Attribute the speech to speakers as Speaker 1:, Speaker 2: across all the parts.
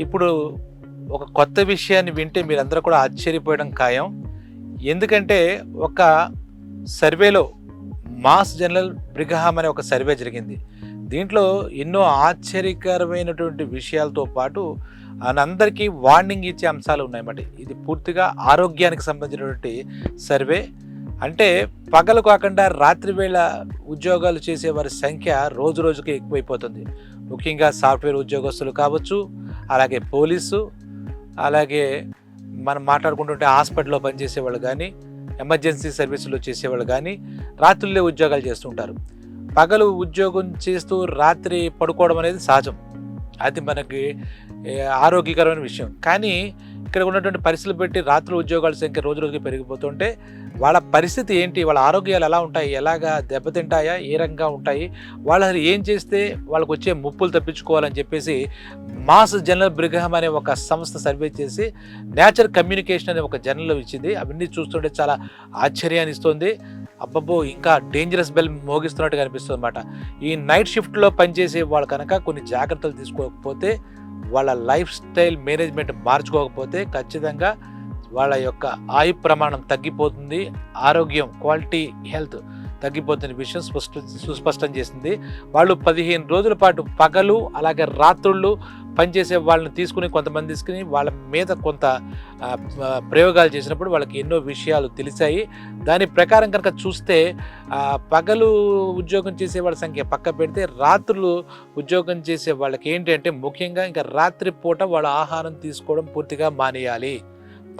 Speaker 1: ఇప్పుడు ఒక కొత్త విషయాన్ని వింటే మీరందరూ కూడా ఆశ్చర్యపోయడం ఖాయం. ఎందుకంటే ఒక సర్వేలో మాస్ జనరల్ బ్రిగహామ్ అనే ఒక సర్వే జరిగింది. దీంట్లో ఎన్నో ఆశ్చర్యకరమైనటువంటి విషయాలతో పాటు అందరికీ వార్నింగ్ ఇచ్చే అంశాలు ఉన్నాయన్నమాట. ఇది పూర్తిగా ఆరోగ్యానికి సంబంధించినటువంటి సర్వే. అంటే పగలు కాకుండా రాత్రి వేళ ఉద్యోగాలు చేసే వారి సంఖ్య రోజు రోజుకి ఎక్కువైపోతుంది. ముఖ్యంగా సాఫ్ట్వేర్ ఉద్యోగస్తులు కావచ్చు అలాగే పోలీసు అలాగే మనం మాట్లాడుకుంటుంటే హాస్పిటల్లో పనిచేసేవాళ్ళు కానీ ఎమర్జెన్సీ సర్వీసులో చేసేవాళ్ళు కానీ రాత్రులే ఉద్యోగాలు చేస్తుంటారు పగలు ఉద్యోగం చేస్తూ రాత్రి పడుకోవడం అనేది సహజం. అది మనకి ఆరోగ్యకరమైన విషయం. కానీ ఇక్కడ ఉన్నటువంటి పరిస్థితులు పెట్టి రాత్రి ఉద్యోగాల సంఖ్య రోజు రోజుకి పెరిగిపోతుంటే వాళ్ళ పరిస్థితి ఏంటి? వాళ్ళ ఆరోగ్యాలు ఎలా ఉంటాయి? ఎలాగా దెబ్బతింటాయా? ఏ రకంగా ఉంటాయి? వాళ్ళు అసలు ఏం చేస్తే వాళ్ళకు వచ్చే ముప్పులు తప్పించుకోవాలని చెప్పేసి మాస్ జనరల్ బ్రిగహం అనే ఒక సంస్థ సర్వే చేసి నేచర్ కమ్యూనికేషన్ అనే ఒక జర్నల్ ఇచ్చింది. అవన్నీ చూస్తుంటే చాలా ఆశ్చర్యాన్ని ఇస్తుంది. అబ్బబ్బో ఇంకా డేంజరస్ బెల్ మోగిస్తున్నట్టుగా అనిపిస్తుంది అనమాట ఈ నైట్ షిఫ్ట్లో పనిచేసే వాళ్ళు కనుక కొన్ని జాగ్రత్తలు తీసుకోకపోతే వాళ్ళ లైఫ్ స్టైల్ మేనేజ్మెంట్ మార్చుకోకపోతే ఖచ్చితంగా వాళ్ళ యొక్క ఆయు ప్రమాణం తగ్గిపోతుంది. ఆరోగ్యం క్వాలిటీ హెల్త్ తగ్గిపోతున్న విషయం స్పష్ట సుస్పష్టం చేసింది. వాళ్ళు పదిహేను రోజుల పాటు పగలు అలాగే రాత్రుళ్ళు పనిచేసే వాళ్ళని తీసుకుని కొంతమంది తీసుకుని వాళ్ళ మీద కొంత ప్రయోగాలు చేసినప్పుడు వాళ్ళకి ఎన్నో విషయాలు తెలిసాయి. దాని ప్రకారం కనుక చూస్తే పగలు ఉద్యోగం చేసే వాళ్ళ సంఖ్య పక్క పెడితే రాత్రులు ఉద్యోగం చేసే వాళ్ళకి ఏంటంటే ముఖ్యంగా ఇంకా రాత్రి పూట వాళ్ళ ఆహారం తీసుకోవడం పూర్తిగా మానేయాలి.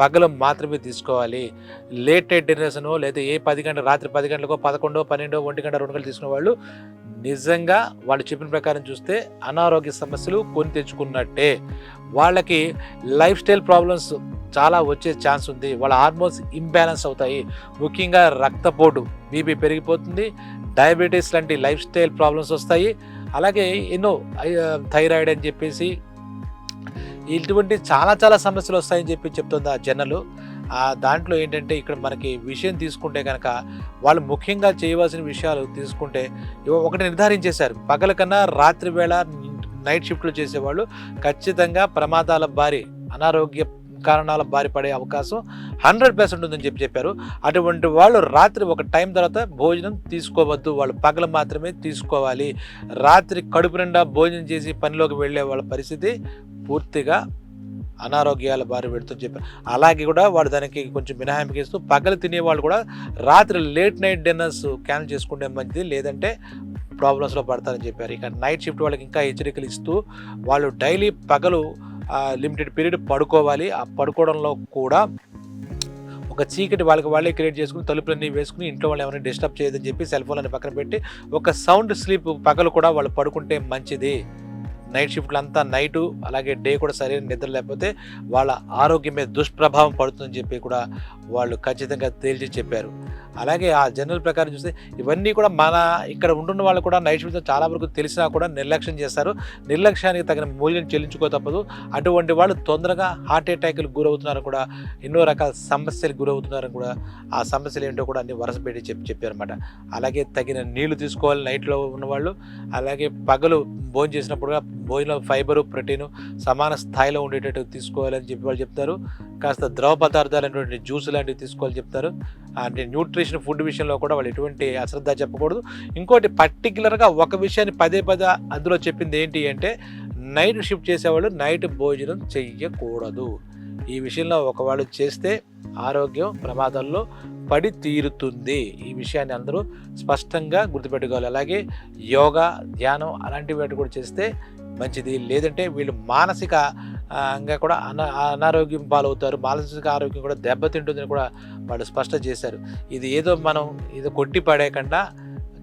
Speaker 1: పగలు మాత్రమే తీసుకోవాలి. లేట్ నైట్ లేదా ఏ పది గంటల రాత్రి పది గంటలకో పదకొండో పన్నెండో ఒంటి గంట రెండు గంటలు తీసుకునే వాళ్ళు నిజంగా వాళ్ళు చెప్పిన ప్రకారం చూస్తే అనారోగ్య సమస్యలు కొని తెచ్చుకున్నట్టే. వాళ్ళకి లైఫ్ స్టైల్ ప్రాబ్లమ్స్ చాలా వచ్చే ఛాన్స్ ఉంది. వాళ్ళ హార్మోన్స్ ఇంబ్యాలెన్స్ అవుతాయి. ముఖ్యంగా రక్తపోటు బీపీ పెరిగిపోతుంది. డయాబెటీస్ లాంటి లైఫ్ స్టైల్ ప్రాబ్లమ్స్ వస్తాయి. అలాగే ఎన్నో థైరాయిడ్ అని చెప్పేసి ఇటువంటి చాలా చాలా సమస్యలు వస్తాయని చెప్పి చెప్తుంది ఆ జనలు ఆ దాంట్లో ఏంటంటే ఇక్కడ మనకి విషయం తీసుకుంటే కనుక వాళ్ళు ముఖ్యంగా చేయవలసిన విషయాలు తీసుకుంటే ఒకటి నిర్ధారించేశారు. పగల కన్నా రాత్రి వేళ నైట్ షిఫ్ట్లు చేసేవాళ్ళు ఖచ్చితంగా ప్రమాదాల బారి అనారోగ్య కారణాల బారి పడే అవకాశం హండ్రెడ్ పర్సెంట్ ఉందని చెప్పి చెప్పారు. అటువంటి వాళ్ళు రాత్రి ఒక టైం తర్వాత భోజనం తీసుకోవద్దు. వాళ్ళు పగలు మాత్రమే తీసుకోవాలి. రాత్రి కడుపు నిండా భోజనం చేసి పనిలోకి వెళ్ళే వాళ్ళ పరిస్థితి పూర్తిగా అనారోగ్యాల బారి పెడుతుంది చెప్పారు అలాగే కూడా వాడు దానికి కొంచెం మినహాయింపు ఇస్తూ పగలు తినేవాళ్ళు కూడా రాత్రి లేట్ నైట్ డిన్నర్స్ క్యాన్సిల్ చేసుకుంటే మంచిది లేదంటే ప్రాబ్లమ్స్లో పడతారని చెప్పారు. ఇక నైట్ షిఫ్ట్ వాళ్ళకి ఇంకా హెచ్చరికలు ఇస్తూ వాళ్ళు డైలీ పగలు లిమిటెడ్ పీరియడ్ పడుకోవాలి. ఆ పడుకోవడంలో కూడా ఒక చీకటి వాళ్ళకి వాళ్ళే క్రియేట్ చేసుకుని తలుపులన్నీ వేసుకుని ఇంట్లో వాళ్ళు ఎవరైనా డిస్టర్బ్ చేయదని చెప్పి సెల్ ఫోన్లని పక్కన పెట్టి ఒక సౌండ్ స్లీప్ పగలు కూడా వాళ్ళు పడుకుంటే మంచిది. నైట్ షిఫ్ట్లు అంతా నైటు అలాగే డే కూడా సరైన నిద్ర లేకపోతే వాళ్ళ ఆరోగ్యం మీద దుష్ప్రభావం పడుతుందని చెప్పి కూడా వాళ్ళు ఖచ్చితంగా తేల్చి చెప్పారు. అలాగే ఆ జనరల్ ప్రకారం చూస్తే ఇవన్నీ కూడా మన ఇక్కడ ఉంటున్న వాళ్ళు కూడా నైట్ షిఫ్ట్ చాలా వరకు తెలిసినా కూడా నిర్లక్ష్యం చేస్తారు. నిర్లక్ష్యానికి తగిన మూల్యం చెల్లించుకో తప్పదు. అటువంటి వాళ్ళు తొందరగా హార్ట్ అటాక్లు గురవుతున్నారు కూడా ఎన్నో రకాల సమస్యలు గురవుతున్నారని కూడా ఆ సమస్యలు ఏంటో కూడా అన్ని వరసపెట్టి చెప్పి చెప్పారన్నమాట. అలాగే తగిన నీళ్ళు తీసుకోవాలి నైట్లో ఉన్నవాళ్ళు అలాగే పగలు భోజనం చేసినప్పుడు కూడా భోజనం ఫైబరు ప్రోటీన్ సమాన స్థాయిలో ఉండేటట్టు తీసుకోవాలని చెప్పి వాళ్ళు చెప్తారు. కాస్త ద్రవ పదార్థాలు జ్యూస్ లాంటివి తీసుకోవాలని చెప్తారు. అంటే న్యూట్రి న్యూట్రిషన్ ఫుడ్ విషయంలో కూడా వాళ్ళు ఎటువంటి అశ్రద్ధ చెప్పకూడదు. ఇంకోటి పర్టికులర్గా ఒక విషయాన్ని పదే పదే అందులో చెప్పింది ఏంటి అంటే నైట్ షిఫ్ట్ చేసేవాళ్ళు నైట్ భోజనం చెయ్యకూడదు. ఈ విషయంలో ఒకవాళ్ళు చేస్తే ఆరోగ్యం ప్రమాదంలో పడి తీరుతుంది. ఈ విషయాన్ని అందరూ స్పష్టంగా గుర్తుపెట్టుకోవాలి. అలాగే యోగా ధ్యానం అలాంటి వాటి కూడా చేస్తే మంచిది. లేదంటే వీళ్ళు మానసిక ఇంకా కూడా అనా అనారోగ్యం పాలవుతారు. మానసిక ఆరోగ్యం కూడా దెబ్బతింటుందని కూడా వాళ్ళు స్పష్టం చేశారు. ఇది ఏదో మనం ఇది కొట్టి పడేయకుండా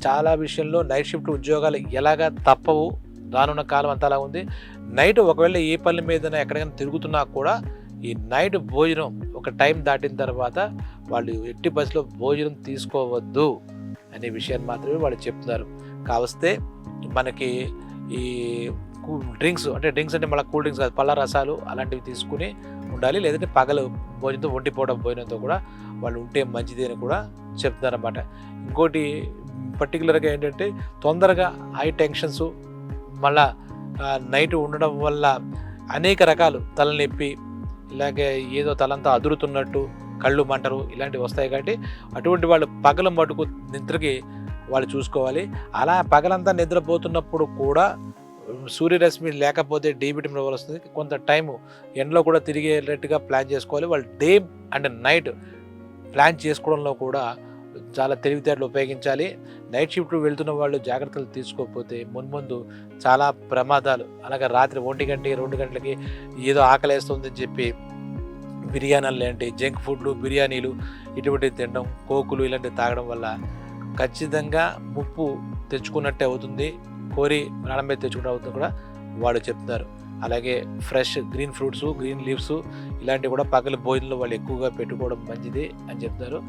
Speaker 1: చాలా విషయంలో నైట్ షిఫ్ట్ ఉద్యోగాలు ఎలాగా తప్పవు. రానున్న కాలం అంతా అలా ఉంది. నైట్ ఒకవేళ ఏ పని మీద ఎక్కడికైనా తిరుగుతున్నా కూడా ఈ నైట్ భోజనం ఒక టైం దాటిన తర్వాత వాళ్ళు ఎట్టి బస్సులో భోజనం తీసుకోవద్దు అనే విషయాన్ని మాత్రమే వాళ్ళు చెప్తున్నారు. కావస్తే మనకి ఈ డ్రింక్స్ అంటే డ్రింక్స్ అంటే మళ్ళీ కూల్ డ్రింక్స్ కాదు పళ్ళ రసాలు అలాంటివి తీసుకుని ఉండాలి. లేదంటే పగలు భోజనంతో ఒంటిపోవడం భోజనంతో కూడా వాళ్ళు ఉంటే మంచిది అని కూడా చెప్తున్నారన్నమాట. ఇంకోటి పర్టికులర్గా ఏంటంటే తొందరగా హై టెన్షన్స్ మళ్ళా నైట్ ఉండడం వల్ల అనేక రకాలు తలనొప్పి ఇలాగే ఏదో తలంతా అదురుతున్నట్టు కళ్ళు మంటరు ఇలాంటివి వస్తాయి కాబట్టి అటువంటి వాళ్ళు పగల మటుకు నిద్రకి వాళ్ళు చూసుకోవాలి. అలా పగలంతా నిద్రపోతున్నప్పుడు కూడా సూర్యరశ్మి లేకపోతే డి విటమిన్ వస్తుంది. కొంత టైము ఎండలో కూడా తిరిగేటట్టుగా ప్లాన్ చేసుకోవాలి. వాళ్ళు డే అండ్ నైట్ ప్లాన్ చేసుకోవడంలో కూడా చాలా తెలివితేటలు ఉపయోగించాలి. నైట్ షిఫ్ట్ వెళ్తున్న వాళ్ళు జాగ్రత్తలు తీసుకోకపోతే మున్ముందు చాలా ప్రమాదాలు. అలాగే రాత్రి ఒంటి గంట రెండు గంటలకి ఏదో ఆకలేస్తుందని చెప్పి బిర్యానీలు ఏంటి జంక్ ఫుడ్లు బిర్యానీలు ఇటువంటివి తినడం కోకులు ఇలాంటివి తాగడం వల్ల ఖచ్చితంగా ముప్పు తెచ్చుకున్నట్టే అవుతుంది. కోరి ప్రాణం మీద తెచ్చుకుంటే అవుతుంది కూడా వాళ్ళు చెప్తున్నారు. అలాగే fresh green fruits green leaves ఇలాంటివి కూడా పగల భోజనంలో వాళ్ళు ఎక్కువగా పెట్టుకోవడం మంచిది అని చెప్తారు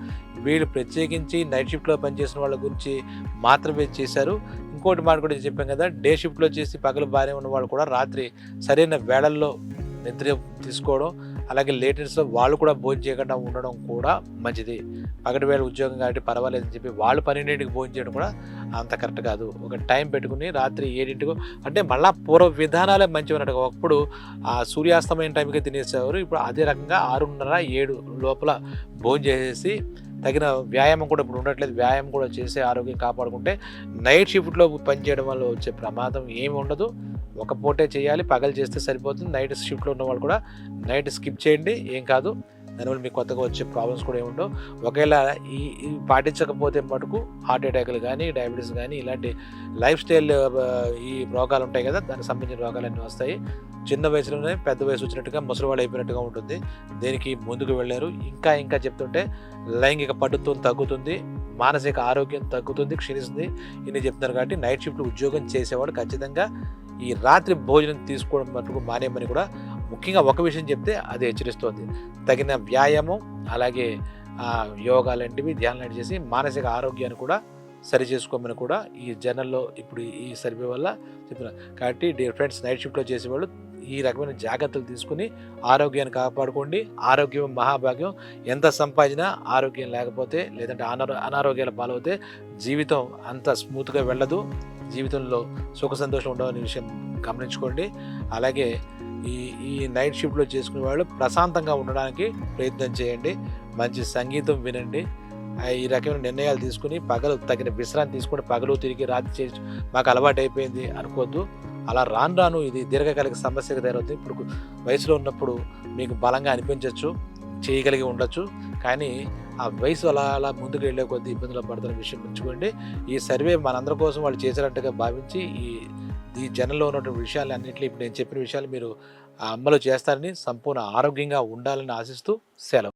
Speaker 1: వీళ్ళు ప్రత్యేకించి నైట్ షిఫ్ట్లో పనిచేసిన వాళ్ళ గురించి మాత్రమే చేశారు. ఇంకోటి మాట కూడా చెప్పాం కదా డే షిఫ్ట్లో చేసి పగలు బాగానే ఉన్న వాళ్ళు కూడా రాత్రి సరైన వేళల్లో నిద్ర తీసుకోవడం అలాగే లేటెస్ట్లో వాళ్ళు కూడా భోజనం చేయకుండా ఉండడం కూడా మంచిది. పగటి వేళ ఉద్యోగం కాబట్టి పర్వాలేదని చెప్పి వాళ్ళు పన్నెండింటికి భోజనం చేయడం కూడా అంత కరెక్ట్ కాదు. ఒక టైం పెట్టుకుని రాత్రి ఏడింటికి అంటే మళ్ళా పూర్వ విధానాలే మంచివి అన్నట్టు. ఒకప్పుడు ఆ సూర్యాస్తమయం టైంకి తినేసేవారు. ఇప్పుడు అదే రకంగా ఆరున్నర ఏడు లోపల భోజనం చేసేసి తగిన వ్యాయామం కూడా ఇప్పుడు ఉండట్లేదు. వ్యాయామం కూడా చేసి ఆరోగ్యం కాపాడుకుంటే నైట్ షిఫ్ట్లో పనిచేయడం వల్ల వచ్చే ప్రమాదం ఏమి ఉండదు. ఒక పూటే చేయాలి పగలు చేస్తే సరిపోతుంది. నైట్ షిఫ్ట్లో ఉన్న వాళ్ళు కూడా నైట్ స్కిప్ చేయండి ఏం కాదు. దానివల్ల మీకు కొత్తగా వచ్చే ప్రాబ్లమ్స్ కూడా ఏముండవు. ఒకవేళ ఈ పాటించకపోతే మటుకు హార్ట్ అటాక్లు కానీ డయాబెటీస్ కానీ ఇలాంటి లైఫ్ స్టైల్ ఈ రోగాలు ఉంటాయి కదా దానికి సంబంధించిన రోగాలన్నీ వస్తాయి. చిన్న వయసులోనే పెద్ద వయసు వచ్చినట్టుగా ముసలివాళ్ళు అయిపోయినట్టుగా ఉంటుంది. దేనికి ముందుకు వెళ్ళారు ఇంకా ఇంకా చెప్తుంటే లైంగిక పట్టుత్వం తగ్గుతుంది మానసిక ఆరోగ్యం తగ్గుతుంది క్షీణిస్తుంది. ఇన్ని చెప్తున్నారు కాబట్టి నైట్ షిఫ్ట్ ఉద్యోగం చేసేవాడు ఖచ్చితంగా ఈ రాత్రి భోజనం తీసుకోవడం మటుకు మానేయమని కూడా ముఖ్యంగా ఒక విషయం చెప్తే అది హెచ్చరిస్తోంది. తగిన వ్యాయామం అలాగే యోగా లాంటివి ధ్యానం లాంటివి చేసి మానసిక ఆరోగ్యాన్ని కూడా సరి చేసుకోమని కూడా ఈ జర్నల్లో ఇప్పుడు ఈ సర్వే వల్ల చెప్తున్నారు కాబట్టి డియర్ ఫ్రెండ్స్ నైట్ షిఫ్ట్లో చేసేవాళ్ళు ఈ రకమైన జాగ్రత్తలు తీసుకుని ఆరోగ్యాన్ని కాపాడుకోండి. ఆరోగ్యం మహాభాగ్యం ఎంత సంపాదించినా ఆరోగ్యం లేకపోతే లేదంటే అనారో అనారోగ్యాల పాలవుతే జీవితం అంత స్మూత్గా వెళ్ళదు. జీవితంలో సుఖ సంతోషం ఉండవనే విషయం గమనించుకోండి. అలాగే ఈ ఈ నైట్ షిఫ్ట్లో చేసుకునే వాళ్ళు ప్రశాంతంగా ఉండడానికి ప్రయత్నం చేయండి. మంచి సంగీతం వినండి. ఈ రకమైన నిర్ణయాలు తీసుకుని పగలు తగిన విశ్రాంతి తీసుకుని పగలు తిరిగి రాత్రి చేసి మాకు అలవాటు అయిపోయింది అనుకోవద్దు అలా రాను రాను ఇది దీర్ఘకాలిక సమస్యగా తయారవుతుంది. ఇప్పుడు వయసులో ఉన్నప్పుడు మీకు బలంగా అనిపించవచ్చు చేయగలిగి ఉండొచ్చు. కానీ ఆ వయసు అలా అలా ముందుకు వెళ్ళే కొద్ది ఇబ్బందులు పడుతున్న విషయం ఉంచుకోండి. ఈ సర్వే మనందరి కోసం వాళ్ళు చేసినట్టుగా భావించి ఈ ఈ జనంలో ఉన్నటువంటి విషయాలు అన్నింటినీ ఇప్పుడు నేను చెప్పిన విషయాలు మీరు అమలు చేస్తారని సంపూర్ణ ఆరోగ్యంగా ఉండాలని ఆశిస్తూ సెలవు.